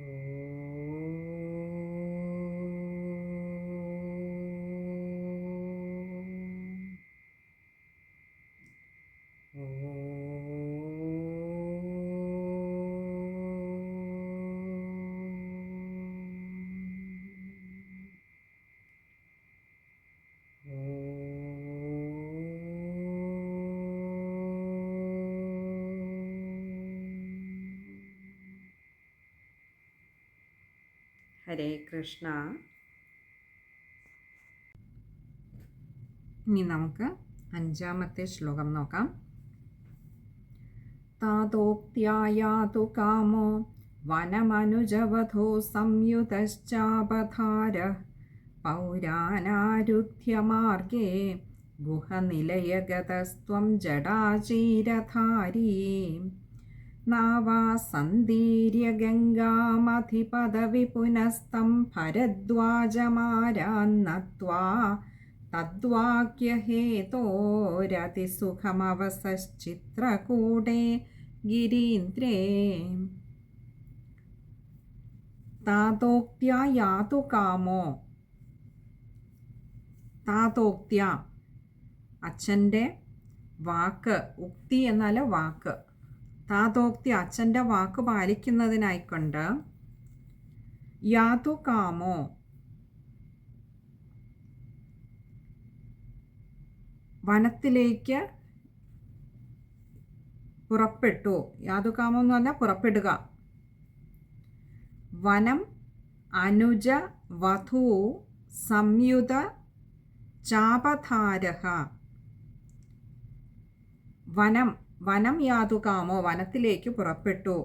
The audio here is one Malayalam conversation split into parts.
mm, ഹരേ കൃഷ്ണ. ഇനി നമുക്ക് അഞ്ചാമത്തെ ശ്ലോകം നോക്കാം. താതോക്ത്യായാതു കാമോ വനമനുജവധോ സംയുതശ്ചാപധാര പൗരാനാരുധ്യമാർഗേ ഗുഹനിലയഗതസ്ത്വം ജടാചീരധാരീ नावासन्दीर्यगङ्गामधिपदविपुनस्तं भरद्वाजमारान्नत्वा तद्वाक्यहेतोरतिसुखमवसश्चित्रकूटे गिरीन्द्रे താതോക്ത്യ യാതു കാമോ താതോക്ത്യ അച്ഛൻ്റെ വാക്ക് ഉക്തി എന്നാൽ വാക്ക് താതോക്തി അച്ഛന്റെ വാക്ക് പാലിക്കുന്നതിനായിക്കൊണ്ട് യാതു കാമോ? വനത്തിലേക്ക് പുറപ്പെട്ടു. യാതുകാമോ എന്ന് പറഞ്ഞാൽ പുറപ്പെടുക. വനം അനുജ വധു സംയുത ചാപധാരഹ. വനം വനം യാതുകാമോ വനത്തിലേക്ക് പുറപ്പെട്ടു.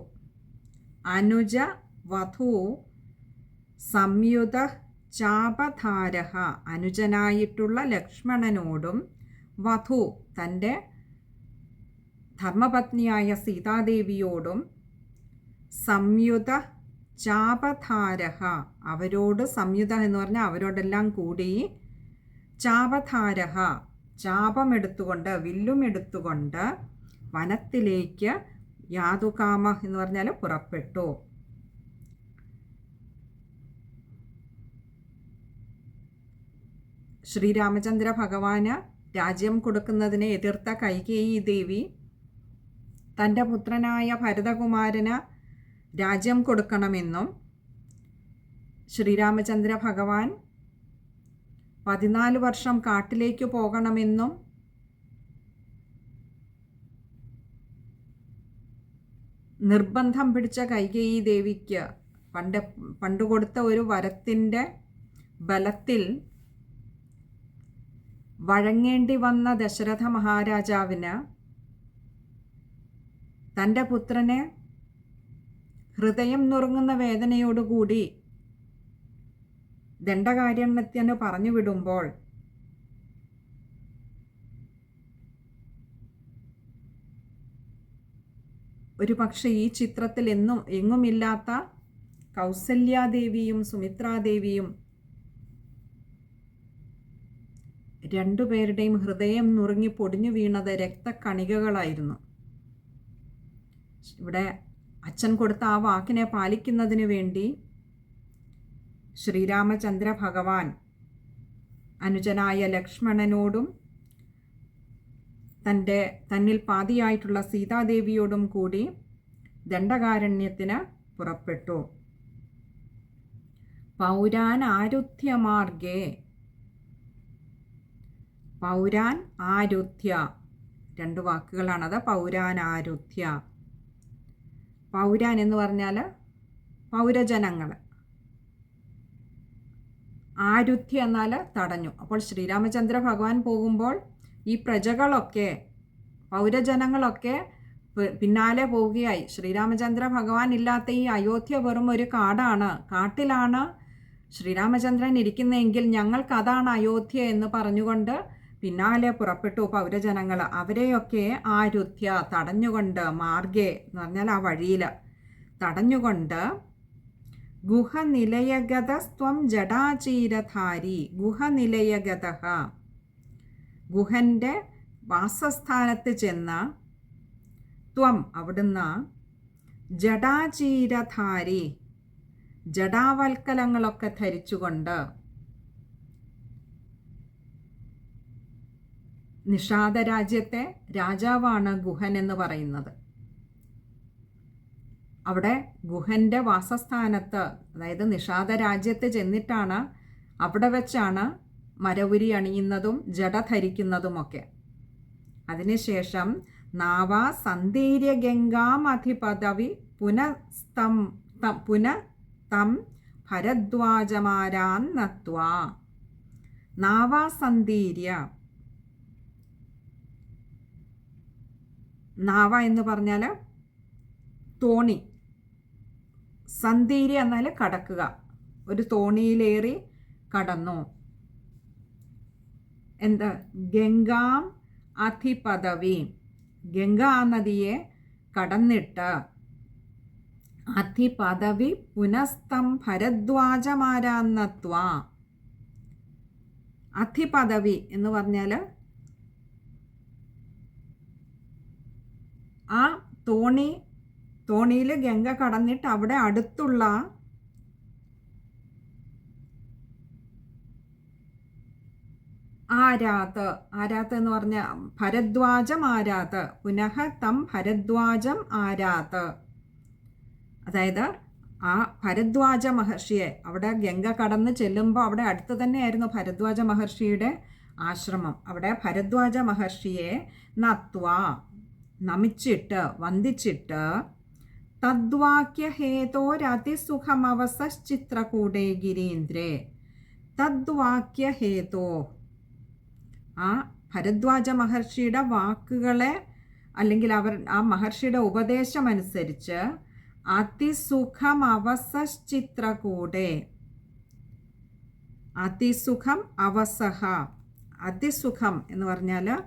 അനുജ വധു സംയുത ചാപധാരഹ. അനുജനായിട്ടുള്ള ലക്ഷ്മണനോടും വധു തന്റെ ധർമ്മപത്നിയായ സീതാദേവിയോടും സംയുത ചാപധാരഹ. അവരോട് സംയുത എന്ന് പറഞ്ഞാൽ അവരോടെല്ലാം കൂടി ചാപധാരഹ. ചാപമെടുത്തുകൊണ്ട് വില്ലും എടുത്തുകൊണ്ട് വനത്തിലേക്ക് യാതുകാമ എന്ന് പറഞ്ഞാൽ പുറപ്പെട്ടു. ശ്രീരാമചന്ദ്ര ഭഗവാന് രാജ്യം കൊടുക്കുന്നതിനെ എതിർത്ത കൈകേയി ദേവി തന്റെ പുത്രനായ ഭരതകുമാരന് രാജ്യം കൊടുക്കണമെന്നും ശ്രീരാമചന്ദ്ര ഭഗവാൻ പതിനാല് വർഷം കാട്ടിലേക്ക് പോകണമെന്നും നിർബന്ധം പിടിച്ച കൈകേയി ദേവിക്ക് പണ്ട് പണ്ട് കൊടുത്ത ഒരു വരത്തിന്റെ ബലത്തിൽ വഴങ്ങേണ്ടി വന്ന ദശരഥ മഹാരാജാവിന് തന്റെ പുത്രനെ ഹൃദയം നുറുങ്ങുന്ന വേദനയോടുകൂടി ദണ്ഡകാര്യണ്യത്തിന് പറഞ്ഞു വിടുമ്പോൾ ഒരു പക്ഷേ ഈ ചിത്രത്തിൽ എന്നും എങ്ങുമില്ലാത്ത കൗസല്യാദേവിയും സുമിത്രാദേവിയും രണ്ടുപേരുടെയും ഹൃദയം നുറുങ്ങി പൊടിഞ്ഞു വീണത് രക്തക്കണികകളായിരുന്നു. ഇവിടെ അച്ഛൻ കൊടുത്ത ആ വാക്കിനെ പാലിക്കുന്നതിന് വേണ്ടി ശ്രീരാമചന്ദ്ര ഭഗവാൻ അനുജനായ ലക്ഷ്മണനോടും തന്റെ തന്നിൽ പാതിയായിട്ടുള്ള സീതാദേവിയോടും കൂടി ദണ്ഡകാരണ്യത്തിന് പുറപ്പെട്ടു. പൗരാൻ ആരുധ്യമാർഗേ പൗരാൻ ആരുധ്യ. രണ്ട് വാക്കുകളാണത്. പൗരാൻ ആരുധ്യ പൗരാൻ എന്ന് പറഞ്ഞാൽ പൗരജനങ്ങൾ. ആരുധ്യ എന്നാൽ തടഞ്ഞു. അപ്പോൾ ശ്രീരാമചന്ദ്ര ഭഗവാൻ പോകുമ്പോൾ ഈ പ്രജകളൊക്കെ പൗരജനങ്ങളൊക്കെ പിന്നാലെ പോവുകയായി. ശ്രീരാമചന്ദ്ര ഭഗവാൻ ഇല്ലാത്ത ഈ അയോധ്യ വെറും ഒരു കാടാണ്. കാട്ടിലാണ് ശ്രീരാമചന്ദ്രൻ ഇരിക്കുന്നതെങ്കിൽ ഞങ്ങൾക്ക് അതാണ് അയോധ്യ എന്ന് പറഞ്ഞുകൊണ്ട് പിന്നാലെ പുറപ്പെട്ടു പൗരജനങ്ങൾ അവരെയൊക്കെ ആ രുദ്ധ്യ തടഞ്ഞുകൊണ്ട് മാർഗേ എന്ന് പറഞ്ഞാൽ ആ വഴിയിൽ തടഞ്ഞുകൊണ്ട് ഗുഹനിലയഗതസ്ത്വം ജടാചീരധാരി ഗുഹനിലയഗത ഗുഹന്റെ വാസസ്ഥാനത്ത് ചെന്ന ത്വം അവിടുന്ന് ജടാചീരധാരി ജടാവൽക്കലങ്ങളൊക്കെ ധരിച്ചുകൊണ്ട് നിഷാദ രാജ്യത്തെ രാജാവാണ് ഗുഹൻ എന്ന് പറയുന്നത്. അവിടെ ഗുഹന്റെ വാസസ്ഥാനത്ത് അതായത് നിഷാദ രാജ്യത്ത് ചെന്നിട്ടാണ് അവിടെ വെച്ചാണ് മരവുരി അണിയുന്നതും ജട ധരിക്കുന്നതുമൊക്കെ. അതിനുശേഷം നാവ സന്ദീര്യ ഗംഗാമധിപദവി പുനസ്തം പുന തം ഭരദ്വാജമാരാന്നത്വ നാവാസന്ധീര്യ നാവ എന്ന് പറഞ്ഞാൽ തോണി. സന്ധീര്യ എന്നാൽ കടക്കുക. ഒരു തോണിയിലേറി കടന്നു. എന്താ? ഗംഗാം അധിപദവി. ഗംഗാ നദിയെ കടന്നിട്ട് അധിപദവി പുനസ്തം ഭരദ്വാജമാരാന്നത്വ അധിപദവി എന്ന് പറഞ്ഞാൽ ആ തോണി തോണിയിൽ ഗംഗ കടന്നിട്ട് അവിടെ അടുത്തുള്ള ആരാത്? ആരാത്ത് എന്ന് പറഞ്ഞ ഭരദ്വാജം ആരാത്ത് പുനഃ തം ഭരദ്വാജം ആരാത്ത് അതായത് ആ ഭരദ്വാജ മഹർഷിയെ അവിടെ ഗംഗ കടന്ന് ചെല്ലുമ്പോൾ അവിടെ അടുത്ത് തന്നെയായിരുന്നു ഭരദ്വാജ മഹർഷിയുടെ ആശ്രമം. അവിടെ ഭരദ്വാജ മഹർഷിയെ നത്വ നമിച്ചിട്ട് വന്ദിച്ചിട്ട് തദ്വാക്യഹേതോരതിസുഖമവസശ്ചിത്രകൂടേ ഗിരീന്ദ്രേ തദ്വാക്യഹേതോ ആ ഭരദ്വാജ മഹർഷിയുടെ വാക്കുകളെ അല്ലെങ്കിൽ അവർ ആ മഹർഷിയുടെ ഉപദേശം അനുസരിച്ച് അതിസുഖം അവസശ്ചിത്രകൂടെ. അതിസുഖം അവസഹ. അതിസുഖം എന്ന് പറഞ്ഞാൽ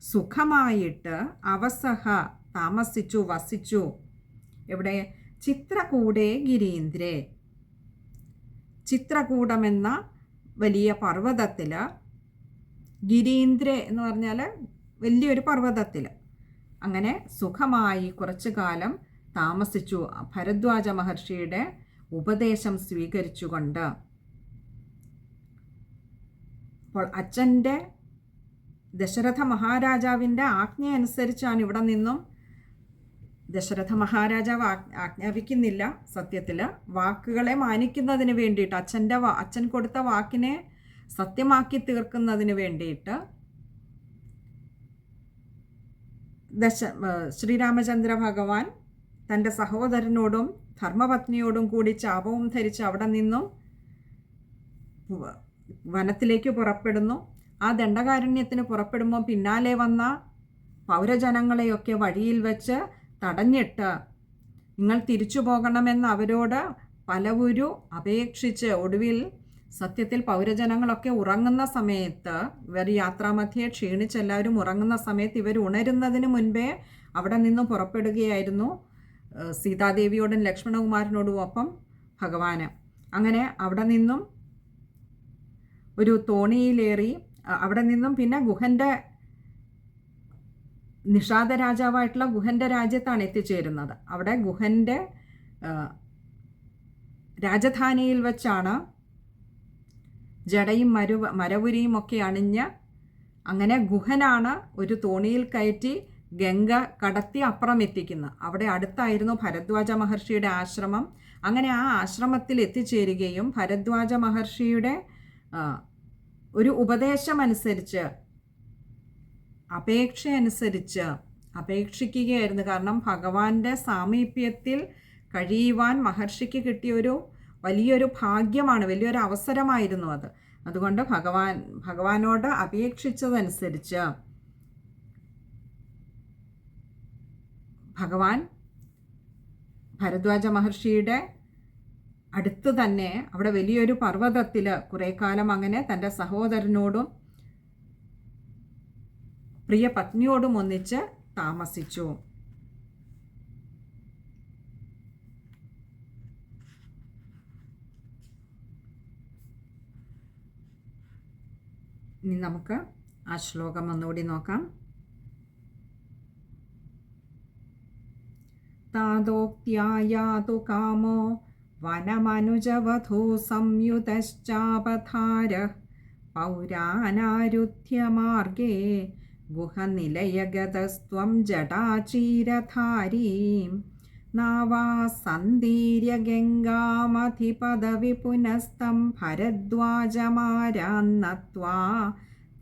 സുഖമായിട്ട് അവസഹ താമസിച്ചു വസിച്ചു. എവിടെ? ചിത്രകൂടെ ഗിരീന്ദ്രേ. ചിത്രകൂടമെന്ന വലിയ പർവതത്തിൽ ഗിരീന്ദ്ര എന്ന് പറഞ്ഞാൽ വലിയൊരു പർവതത്തിൽ അങ്ങനെ സുഖമായി കുറച്ചു കാലം താമസിച്ചു ഭരദ്വാജ മഹർഷിയുടെ ഉപദേശം സ്വീകരിച്ചുകൊണ്ട്. അപ്പോൾ അച്ഛന്റെ ദശരഥ മഹാരാജാവിന്റെ ആജ്ഞ അനുസരിച്ചാണ് ഇവിടെ നിന്നും ദശരഥ മഹാരാജാവ് ആജ്ഞാപിക്കുന്നില്ല സത്യത്തിൽ വാക്കുകളെ മാനിക്കുന്നതിന് വേണ്ടിയിട്ട് അച്ഛന്റെ അച്ഛൻ കൊടുത്ത വാക്കിനെ സത്യമാക്കി തീർക്കുന്നതിന് വേണ്ടിയിട്ട് ദശ ശ്രീരാമചന്ദ്ര ഭഗവാൻ തന്റെ സഹോദരനോടും ധർമ്മപത്നിയോടും കൂടി ചാപവും ധരിച്ച് അവിടെ നിന്നും വനത്തിലേക്ക് പുറപ്പെടുന്നു. ആ ദണ്ഡകാരണ്യത്തിന് പുറപ്പെടുമ്പോൾ പിന്നാലെ വന്ന പൗരജനങ്ങളെയൊക്കെ വഴിയിൽ വെച്ച് തടഞ്ഞിട്ട് നിങ്ങൾ തിരിച്ചു പോകണമെന്ന് അവരോട് പലവുരു അപേക്ഷിച്ച് ഒടുവിൽ സത്യത്തിൽ പൗരജനങ്ങളൊക്കെ ഉറങ്ങുന്ന സമയത്ത് ഇവർ യാത്രാമധ്യേ ക്ഷീണിച്ച് എല്ലാവരും ഉറങ്ങുന്ന സമയത്ത് ഇവർ ഉണരുന്നതിന് മുൻപേ അവിടെ നിന്നും പുറപ്പെടുകയായിരുന്നു സീതാദേവിയോടും ലക്ഷ്മണകുമാരനോടും ഒപ്പം ഭഗവാന്. അങ്ങനെ അവിടെ നിന്നും ഒരു തോണിയിലേറി അവിടെ നിന്നും പിന്നെ ഗുഹന്റെ നിഷാദ രാജാവായിട്ടുള്ള ഗുഹന്റെ രാജ്യത്താണ് എത്തിച്ചേരുന്നത്. അവിടെ ഗുഹന്റെ രാജധാനിയിൽ വെച്ചാണ് ജടയും മരു മരവുരിയും ഒക്കെ അണിഞ്ഞ് അങ്ങനെ ഗുഹനാണ് ഒരു തോണിയിൽ കയറ്റി ഗംഗ കടത്തി അപ്പുറം എത്തിക്കുന്നത് അവിടെ അടുത്തായിരുന്നു ഭരദ്വാജ മഹർഷിയുടെ ആശ്രമം. അങ്ങനെ ആ ആശ്രമത്തിൽ എത്തിച്ചേരുകയും ഭരദ്വാജ മഹർഷിയുടെ ഒരു ഉപദേശമനുസരിച്ച് അപേക്ഷ അനുസരിച്ച് അപേക്ഷിക്കുകയായിരുന്നു. കാരണം ഭഗവാന്റെ സാമീപ്യത്തിൽ കഴിയുവാൻ മഹർഷിക്ക് കിട്ടിയൊരു വലിയൊരു ഭാഗ്യമാണ് വലിയൊരു അവസരമായിരുന്നു അത്. അതുകൊണ്ട് ഭഗവാൻ ഭഗവാനോട് അപേക്ഷിച്ചതനുസരിച്ച് ഭഗവാൻ ഭരദ്വാജ മഹർഷിയുടെ അടുത്ത് തന്നെ അവിടെ വലിയൊരു പർവതത്തിൽ കുറേ കാലം അങ്ങനെ തന്റെ സഹോദരനോടും പ്രിയ പത്നിയോടും ഒന്നിച്ച് താമസിച്ചു. ഇനി നമുക്ക് ആ ശ്ലോകം ഒന്നുകൂടി നോക്കാം. താതോക്ത്യായാതു കാമോ വനമനുജവധൂ സംയുതശ്ചാപധാര പൗരാനാരുധ്യമാർഗേ ഗുഹനിലയഗതസ്ത്വം ജടാചീരധാരീം പുനസ്തം ഭരദ്വാജമാരാന്നത്വാ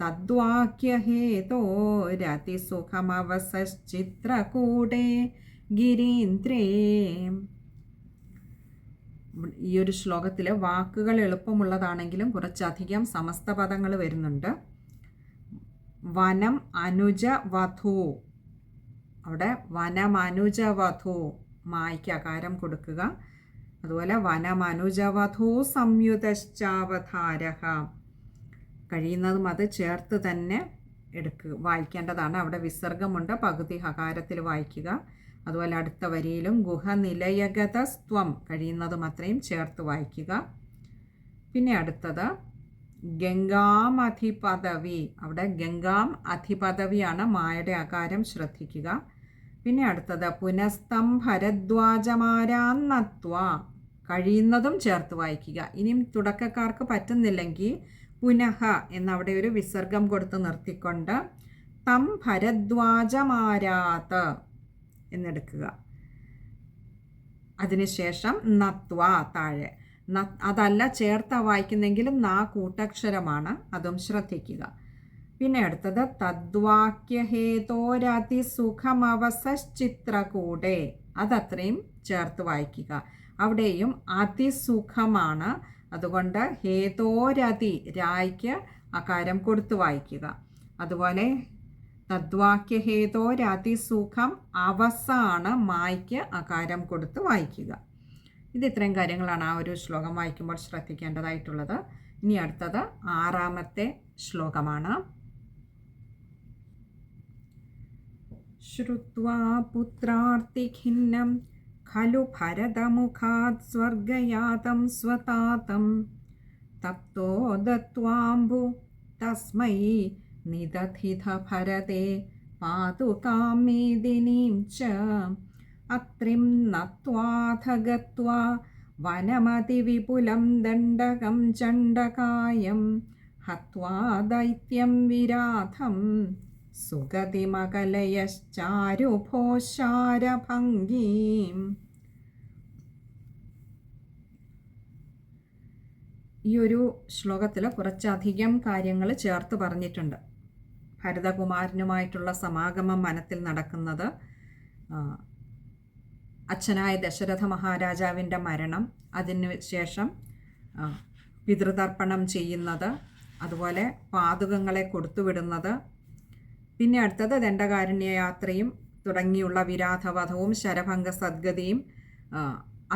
തദ്വാക്യഹേതോരതിസുഖമവസശ്ചിത്രകൂടേ ഗിരീന്ദ്രേ ഈ ഒരു ശ്ലോകത്തിൽ വാക്കുകൾ എളുപ്പമുള്ളതാണെങ്കിലും കുറച്ചധികം സമസ്ത പദങ്ങൾ വരുന്നുണ്ട്. വനം അനുജ വധു അവിടെ വനമനുജവധു മായ്ക്ക് അകാരം കൊടുക്കുക. അതുപോലെ വനമനുജവധൂ സംയുതശ്ചാവധാരഹ. കഴിയുന്നതും അത് ചേർത്ത് തന്നെ എടുക്കുക. വായിക്കേണ്ടതാണ്. അവിടെ വിസർഗമുണ്ട്. പകുതി ഹകാരത്തിൽ വായിക്കുക. അതുപോലെ അടുത്ത വരിയിലും ഗുഹനിലയഗതസ്ത്വം കഴിയുന്നതും അത്രയും ചേർത്ത് വായിക്കുക. പിന്നെ അടുത്തത് ഗംഗാം അധിപദവി അവിടെ ഗംഗാം അധിപദവിയാണ്. മായയുടെ അകാരം ശ്രദ്ധിക്കുക. പിന്നെ അടുത്തത് പുനസ്തം ഭരദ്വാജമാരാന്നത്വ കഴിയുന്നതും ചേർത്ത് വായിക്കുക. ഇനിയും തുടക്കക്കാർക്ക് പറ്റുന്നില്ലെങ്കിൽ പുനഃ എന്നവിടെ ഒരു വിസർഗം കൊടുത്ത് നിർത്തിക്കൊണ്ട് തം ഭരദ്വാജമാരാത്ത് എന്നെടുക്കുക. അതിനുശേഷം നത്വ താഴെ. അതല്ല ചേർത്ത വായിക്കുന്നെങ്കിലും നാ കൂട്ടക്ഷരമാണ് അതും ശ്രദ്ധിക്കുക. പിന്നെ അടുത്തത് തദ്വാക്യഹേതോരതിസുഖമവസിത്രകൂടെ അതത്രയും ചേർത്ത് വായിക്കുക. അവിടെയും അതിസുഖമാണ്. അതുകൊണ്ട് ഹേതോരതി രായ്ക്ക് അകാരം കൊടുത്തു വായിക്കുക. അതുപോലെ തദ്വാക്യഹേതോരതിസുഖം അവസാണ് മായ്ക്ക് അകാരം കൊടുത്ത് വായിക്കുക. ഇത് ഇത്രയും കാര്യങ്ങളാണ് ആ ഒരു ശ്ലോകം വായിക്കുമ്പോൾ ശ്രദ്ധിക്കേണ്ടതായിട്ടുള്ളത്. ഇനി അടുത്തത് ആറാമത്തെ ശ്ലോകമാണ്. ശ്രുത്വാ പുത്രാർത്തിഖിന്നം ഖലു ഭരതമുഖാത് സ്വർഗയാതം സ്വതാതം തപ്തോ ദത്വാംബു തസ്മൈ നിദധിത ഭരതേ പാതുകാമേദിനീം ച അത്രിം നത്വാഥ ഗത്വാ വനമതിവിപുലം ദണ്ഡകം ചണ്ഡകായം ഹത്വാ ദൈത്യം വിരാധം സുഗതിമകലയശ്ചാരുഭോശാരഭംഗീം ഈ ഒരു ശ്ലോകത്തിൽ കുറച്ചധികം കാര്യങ്ങൾ ചേർത്ത് പറഞ്ഞിട്ടുണ്ട്. ഭരതകുമാരനുമായിട്ടുള്ള സമാഗമം മനത്തിൽ നടക്കുന്നത് അച്ഛനായ ദശരഥ മഹാരാജാവിന്റെ മരണം അതിന് ശേഷം പിതൃതർപ്പണം ചെയ്യുന്നത് അതുപോലെ പാതുകങ്ങളെ കൊടുത്തുവിടുന്നത് പിന്നെ അടുത്തത് ദണ്ഡകാരുണ്യ യാത്രയും തുടങ്ങിയുള്ള വിരാധവധവും ശരഭംഗ സദ്ഗതിയും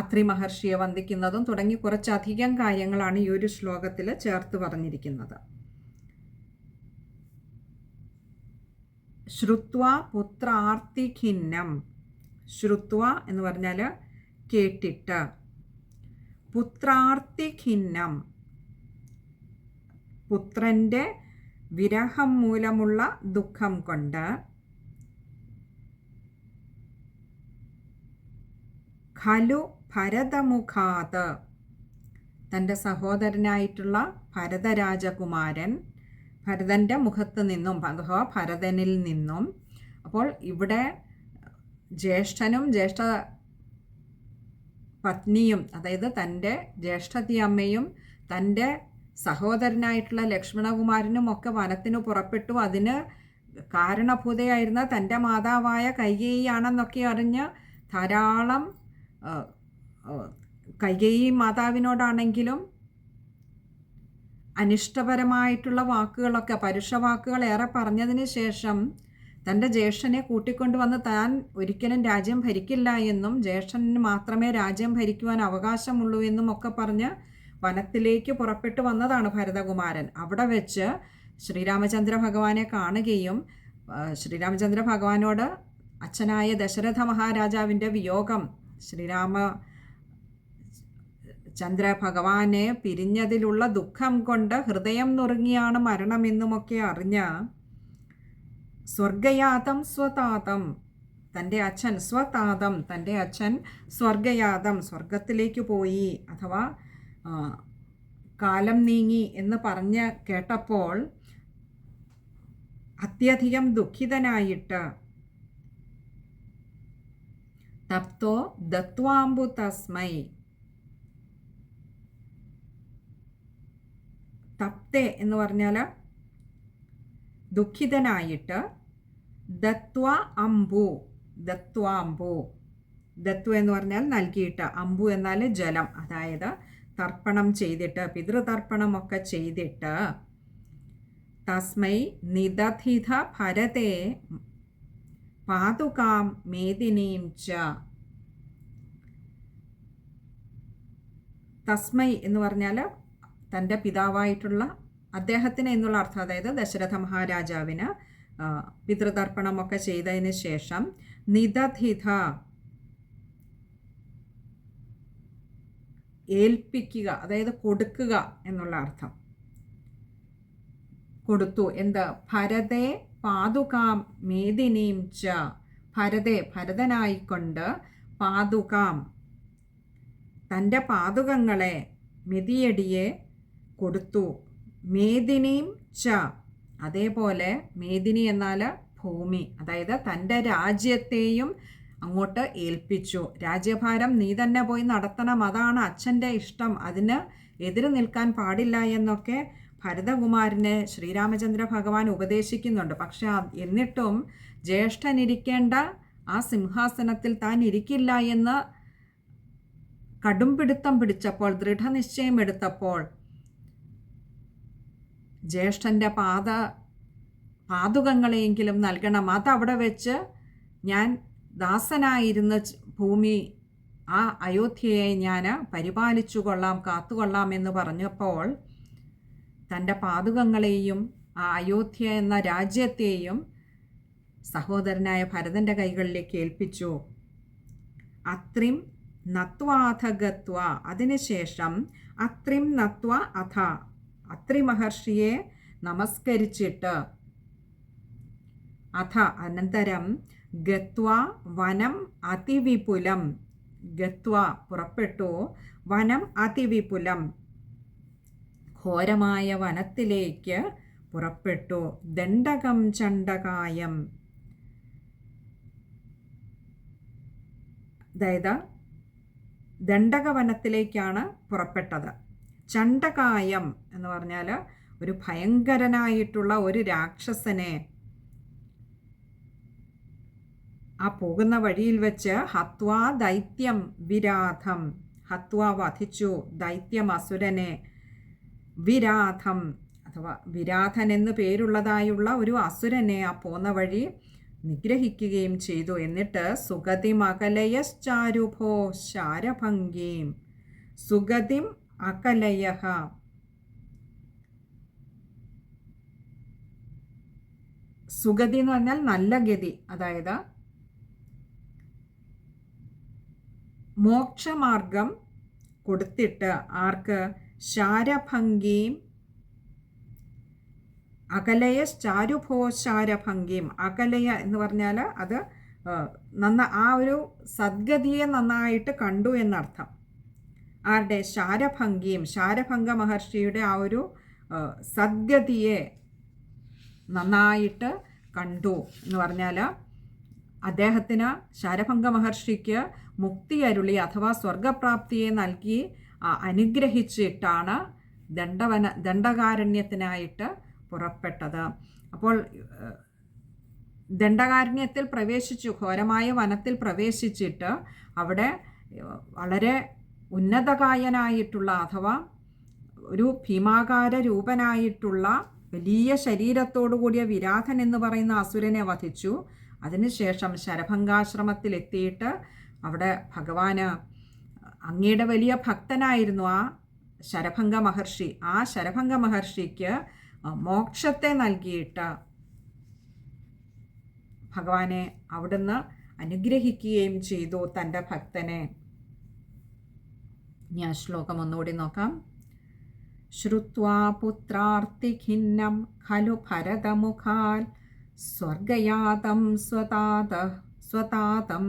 അത്രി മഹർഷിയെ വന്ദിക്കുന്നതും തുടങ്ങി കുറച്ചധികം കാര്യങ്ങളാണ് ഈ ഒരു ശ്ലോകത്തിൽ ചേർത്ത് പറഞ്ഞിരിക്കുന്നത്. ശ്രുത്വ പുത്രാർത്തിഖിന്നം ശ്രുത്വ എന്ന് പറഞ്ഞാൽ കേട്ടിട്ട്. പുത്രാർത്തിഖിന്നം പുത്രന്റെ വിരഹം മൂലമുള്ള ദുഃഖം കൊണ്ട് ഖലു ഭരതമുഖാത്. തന്റെ സഹോദരനായിട്ടുള്ള ഭരതരാജകുമാരൻ ഭരതന്റെ മുഖത്ത് നിന്നും അഥവാ ഭരതനിൽ നിന്നും അപ്പോൾ ഇവിടെ ജ്യേഷ്ഠനും ജ്യേഷ്ഠ പത്നിയും അതായത് തന്റെ ജ്യേഷ്ഠത്തിയമ്മയും തന്റെ സഹോദരനായിട്ടുള്ള ലക്ഷ്മണകുമാരനും ഒക്കെ വനത്തിന് പുറപ്പെട്ടു. അതിന് കാരണഭൂതയായിരുന്ന തന്റെ മാതാവായ കൈകേയിയാണെന്നൊക്കെ അറിഞ്ഞ് ധാരാളം കൈകേയി മാതാവിനോടാണെങ്കിലും അനിഷ്ടപരമായിട്ടുള്ള വാക്കുകളൊക്കെ പരുഷവാക്കുകൾ ഏറെ പറഞ്ഞതിന് ശേഷം തന്റെ ജ്യേഷ്ഠനെ കൂട്ടിക്കൊണ്ടുവന്ന് താൻ ഒരിക്കലും രാജ്യം ഭരിക്കില്ല എന്നും ജ്യേഷ്ഠന് മാത്രമേ രാജ്യം ഭരിക്കുവാൻ അവകാശമുള്ളൂ എന്നും ഒക്കെ പറഞ്ഞ് വനത്തിലേക്ക് പുറപ്പെട്ടു വന്നതാണ് ഭരതകുമാരൻ. അവിടെ വെച്ച് ശ്രീരാമചന്ദ്ര ഭഗവാനെ കാണുകയും ശ്രീരാമചന്ദ്ര ഭഗവാനോട് അച്ഛനായ ദശരഥ മഹാരാജാവിന്റെ വിയോഗം ശ്രീരാമ ചന്ദ്ര ഭഗവാനെ പിരിഞ്ഞതിലുള്ള ദുഃഖം കൊണ്ട് ഹൃദയം നുറുങ്ങിയാണ് മരണമെന്നുമൊക്കെ അറിഞ്ഞ സ്വർഗയാതം സ്വതാതം തന്റെ അച്ഛൻ സ്വതാതം തന്റെ അച്ഛൻ സ്വർഗയാതം സ്വർഗത്തിലേക്ക് പോയി. അഥവാ കാലം നീങ്ങി എന്ന് പറഞ്ഞ് കേട്ടപ്പോൾ അത്യധികം ദുഃഖിതനായിട്ട് തപ്തോ ദത്വാംബു തസ്മൈ. തപ്തെ എന്ന് പറഞ്ഞാൽ ദുഃഖിതനായിട്ട് ദത്വ അംബു ദത്വാംബു ദത്വ എന്ന് പറഞ്ഞാൽ നൽകിയിട്ട് അമ്പു എന്നാൽ ജലം അതായത് തർപ്പണം ചെയ്തിട്ട് പിതൃതർപ്പണമൊക്കെ ചെയ്തിട്ട് തസ്മൈ നിദധിത ഭരതേ പാതുകാം മേദിനീം ച. തസ്മൈ എന്ന് പറഞ്ഞാൽ തന്റെ പിതാവായിട്ടുള്ള അദ്ദേഹത്തിന് എന്നുള്ള അർത്ഥം അതായത് ദശരഥ മഹാരാജാവിന് പിതൃതർപ്പണമൊക്കെ ചെയ്തതിന് ശേഷം നിദധിത ഏൽപ്പിക്കുക അതായത് കൊടുക്കുക എന്നുള്ള അർത്ഥം. കൊടുത്തു. എന്ത്? ഭരതേ പാതുകാം മേദിനീം ച. ഭരതേ ഭരതനായിക്കൊണ്ട് പാതുകാം. തന്റെ പാതുകങ്ങളെ മെതിയടിയെ കൊടുത്തു. മേദിനീം ച. അതേപോലെ മേദിനി എന്നാൽ ഭൂമി. അതായത് തന്റെ രാജ്യത്തെയും അങ്ങോട്ട് ഏൽപ്പിച്ചു. രാജ്യഭാരം നീ തന്നെ പോയി നടത്തണം. അതാണ് അച്ഛന്റെ ഇഷ്ടം. അതിന് എതിര് നിൽക്കാൻ പാടില്ല എന്നൊക്കെ ഭരതകുമാരനെ ശ്രീരാമചന്ദ്ര ഭഗവാൻ ഉപദേശിക്കുന്നുണ്ട്. പക്ഷെ എന്നിട്ടും ജ്യേഷ്ഠനിരിക്കേണ്ട ആ സിംഹാസനത്തിൽ താൻ ഇരിക്കില്ല എന്ന് കടുംപിടുത്തം പിടിച്ചപ്പോൾ ദൃഢനിശ്ചയം എടുത്തപ്പോൾ ജ്യേഷ്ഠന്റെ പാത പാതുകങ്ങളെയെങ്കിലും നൽകണം. അതവിടെ വെച്ച് ഞാൻ ദാസനായിരുന്ന ഭൂമി ആ അയോധ്യയെ ഞാൻ പരിപാലിച്ചു കൊള്ളാം കാത്തുകൊള്ളാം എന്ന് പറഞ്ഞപ്പോൾ തന്റെ പാതുകങ്ങളെയും ആ അയോധ്യ എന്ന രാജ്യത്തെയും സഹോദരനായ ഭരതന്റെ കൈകളിലേക്ക് ഏൽപ്പിച്ചു. അത്രിം നത്വാഥഗത്വ അതിനുശേഷം അത്രിം നത്വ അഥ. അത്രി മഹർഷിയെ നമസ്കരിച്ചിട്ട് അഥ. അനന്തരം ഗത്വ വനം അതിവിപുലം. ഗത്വ പുറപ്പെട്ടു? വനം അതിവിപുലം. ഘോരമായ വനത്തിലേക്ക് പുറപ്പെട്ടു? ദണ്ഡകം ചണ്ഡകായം. അതായത് ദണ്ഡകവനത്തിലേക്കാണ് പുറപ്പെട്ടത്. ചണ്ഡകായം എന്ന് പറഞ്ഞാൽ ഒരു ഭയങ്കരനായിട്ടുള്ള ഒരു രാക്ഷസനെ ആ പോകുന്ന വഴിയിൽ വെച്ച് ഹത്വാ ദൈത്യം വിരാധം. ഹത്വാ വധിച്ചു. ദൈത്യം അസുരനെ വിരാധം. അഥവാ വിരാധൻ എന്ന് പേരുള്ളതായുള്ള ഒരു അസുരനെ ആ പോന്ന വഴി നിഗ്രഹിക്കുകയും ചെയ്തു. എന്നിട്ട് സുഗതി മകലയശ്ചാരുഭോ ശാരഭംഗീം. സുഗതിം അകലയ സുഗതി എന്ന് പറഞ്ഞാൽ നല്ല ഗതി. അതായത് മോക്ഷമാർഗം കൊടുത്തിട്ട് ആർക്ക്? ശാരഭംഗീം അകലയ ചാരുഭോശാരഭംഗിയും അകലയ എന്ന് പറഞ്ഞാൽ അത് നന്ന ആ ഒരു സദ്ഗതിയെ നന്നായിട്ട് കണ്ടു എന്നർത്ഥം. ആരുടെ? ശാരഭംഗിയും ശാരഭംഗ മഹർഷിയുടെ ആ ഒരു സദ്ഗതിയെ നന്നായിട്ട് കണ്ടു എന്ന് പറഞ്ഞാൽ അദ്ദേഹത്തിന് ശാരഭംഗ മഹർഷിക്ക് മുക്തി അരുളി അഥവാ സ്വർഗപ്രാപ്തിയെ നൽകി അനുഗ്രഹിച്ചിട്ടാണ് ദണ്ഡവന ദണ്ഡകാരണ്യത്തിനായിട്ട് പുറപ്പെട്ടത്. അപ്പോൾ ദണ്ഡകാരണ്യത്തിൽ പ്രവേശിച്ചു ഘോരമായ വനത്തിൽ പ്രവേശിച്ചിട്ട് അവിടെ വളരെ ഉന്നതകായനായിട്ടുള്ള അഥവാ ഒരു ഭീമാകാര രൂപനായിട്ടുള്ള വലിയ ശരീരത്തോടു കൂടിയ വിരാധൻ എന്ന് പറയുന്ന അസുരനെ വധിച്ചു. അതിനുശേഷം ശരഭംഗാശ്രമത്തിൽ എത്തിയിട്ട് അവിടെ ഭഗവാന് അങ്ങയുടെ വലിയ ഭക്തനായിരുന്നു ആ ശരഭംഗ മഹർഷി. ആ ശരഭംഗ മഹർഷിക്ക് മോക്ഷത്തെ നൽകിയിട്ട് ഭഗവാനെ അവിടുന്ന് അനുഗ്രഹിക്കുകയും ചെയ്തു തന്റെ ഭക്തനെ. ആ ശ്ലോകം ഒന്നുകൂടി നോക്കാം. ശ്രുവാ പുത്രാർത്തിഖിന്നം ഖലു ഭരതമുഖാൽ സ്വർഗയാതം സ്വതാത സ്വതാതം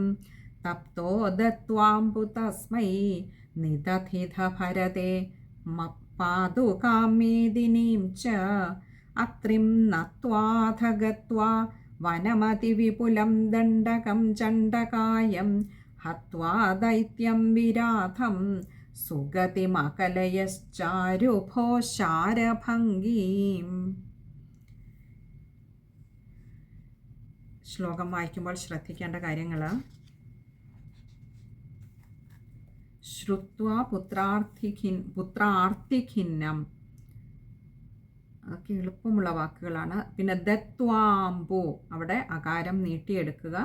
തപ്തോ ദത്വാംബു തസ്മൈ നിദധിത ഭരതേ ച അത്രിം നത്വാഥ ഗത്വാ വനമതിവിപുലം ദണ്ഡകം ചണ്ഡകായം ഹത്വാ ദൈത്യം വിരാധം സുഗതിമകലയശ്ചാരുഭോ ശാരഭംഗീം ശ്ലോകം വായിക്കുമ്പോൾ ശ്രദ്ധിക്കേണ്ട കാര്യങ്ങൾ ശ്രുത്വ പുത്രാർത്ഥിഖിൻ പുത്രാർത്ഥിഖിന്നം. അതൊക്കെ എളുപ്പമുള്ള വാക്കുകളാണ്. പിന്നെ ദത്വാംബു അവിടെ അകാരം നീട്ടിയെടുക്കുക.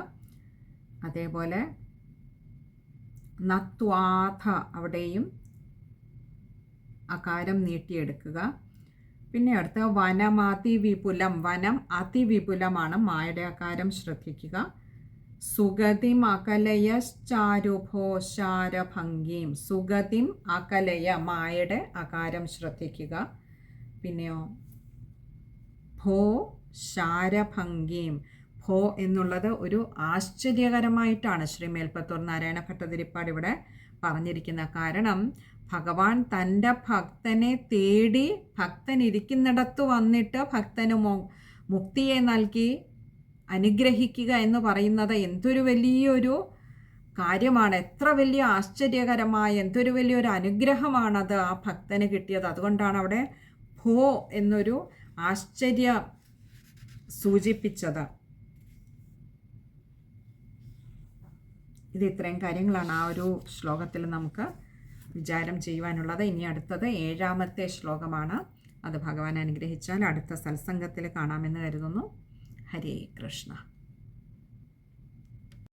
അതേപോലെ നത്വാഥ അവിടെയും അകാരം നീട്ടിയെടുക്കുക. പിന്നെ അടുത്ത വനം അതിവിപുലം വനം അതിവിപുലമാണ്. മായുടെ അകാരം ശ്രദ്ധിക്കുക. സുഗതിം അകലയശ്ചാരുഭോശാരഭംഗിയും സുഗതിം അകലയ മായയുടെ അകാരം ശ്രദ്ധിക്കുക. പിന്നെയോ ഭോ ശാരഭംഗിയും ഭോ എന്നുള്ളത് ഒരു ആശ്ചര്യകരമായിട്ടാണ് ശ്രീ മേൽപ്പത്തൂർ നാരായണ ഭട്ടതിരിപ്പാട് ഇവിടെ പറഞ്ഞിരിക്കുന്ന കാരണം ഭഗവാൻ തന്റെ ഭക്തനെ തേടി ഭക്തൻ ഇരിക്കുന്നിടത്ത് വന്നിട്ട് ഭക്തന് മുക്തിയെ നൽകി അനുഗ്രഹിക്കുക എന്ന് പറയുന്നത് എന്തൊരു വലിയൊരു കാര്യമാണ്. എത്ര വലിയ ആശ്ചര്യകരമായ എന്തൊരു വലിയൊരു അനുഗ്രഹമാണത് ആ ഭക്തന് കിട്ടിയത്. അതുകൊണ്ടാണ് അവിടെ ഭോ എന്നൊരു ആശ്ചര്യ സൂചിപ്പിച്ചത്. ഇത് ഇത്രയും കാര്യങ്ങളാണ് ആ ഒരു ശ്ലോകത്തിൽ നമുക്ക് വിചാരം ചെയ്യുവാനുള്ളത്. ഇനി അടുത്തത് ഏഴാമത്തെ ശ്ലോകമാണ്. അത് ഭഗവാൻ അനുഗ്രഹിച്ചാൽ അടുത്ത സത്സംഗത്തിൽ കാണാമെന്ന് കരുതുന്നു. ഹരേ കൃഷ്ണ.